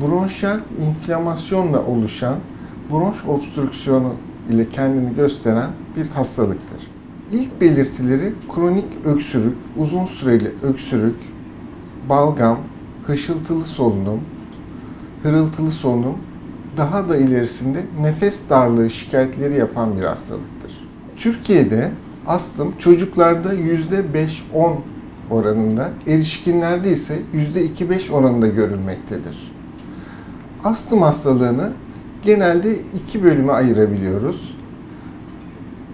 bronşiyel inflamasyonla oluşan bronş obstrüksiyonu ile kendini gösteren bir hastalıktır. İlk belirtileri kronik öksürük, uzun süreli öksürük, balgam, hışıltılı solunum, hırıltılı solunum, daha da ilerisinde nefes darlığı şikayetleri yapan bir hastalıktır. Türkiye'de astım çocuklarda %5-10 oranında, erişkinlerde ise %2-5 oranında görülmektedir. Astım hastalığını genelde iki bölüme ayırabiliyoruz.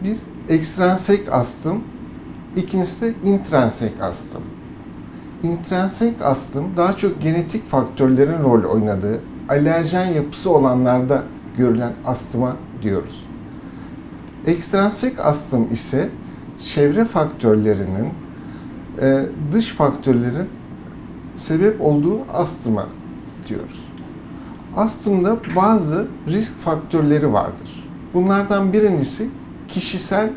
Bir ekstransek astım, ikincisi de intransek astım. İntransek astım daha çok genetik faktörlerin rol oynadığı, alerjen yapısı olanlarda görülen astıma diyoruz. Ekstransek astım ise çevre faktörlerinin, e, dış faktörlerin sebep olduğu astıma diyoruz. Astımda bazı risk faktörleri vardır. Bunlardan birincisi kişisel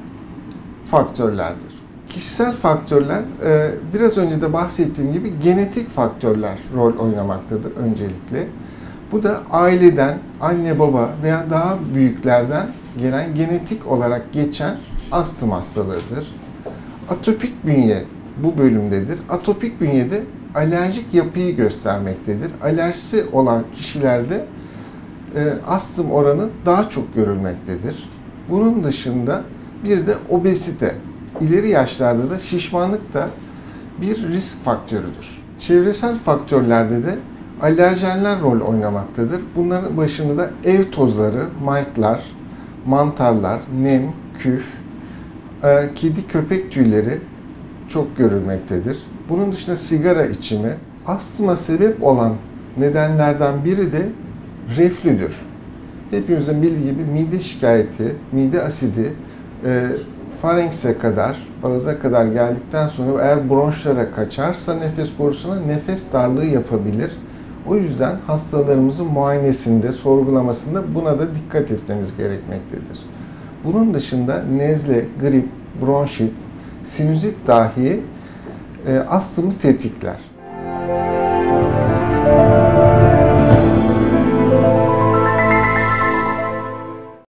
faktörlerdir. Kişisel faktörler e, biraz önce de bahsettiğim gibi genetik faktörler rol oynamaktadır öncelikle. Bu da aileden, anne baba veya daha büyüklerden gelen genetik olarak geçen astım hastalığıdır. Atopik bünye bu bölümdedir. Atopik bünyede alerjik yapıyı göstermektedir. Alerjisi olan kişilerde e, astım oranı daha çok görülmektedir. Bunun dışında bir de obezite. İleri yaşlarda da şişmanlık da bir risk faktörüdür. Çevresel faktörlerde de alerjenler rol oynamaktadır. Bunların başında da ev tozları, mightlar, mantarlar, nem, küf, e, kedi köpek tüyleri çok görülmektedir. Bunun dışında sigara içimi, astıma sebep olan nedenlerden biri de reflüdür. Hepimizin bildiği gibi mide şikayeti, mide asidi, e, farenkse kadar, ağıza kadar geldikten sonra eğer bronşlara kaçarsa nefes borusuna nefes darlığı yapabilir. O yüzden hastalarımızın muayenesinde, sorgulamasında buna da dikkat etmemiz gerekmektedir. Bunun dışında nezle, grip, bronşit, sinüzit dahi e, astımı tetikler.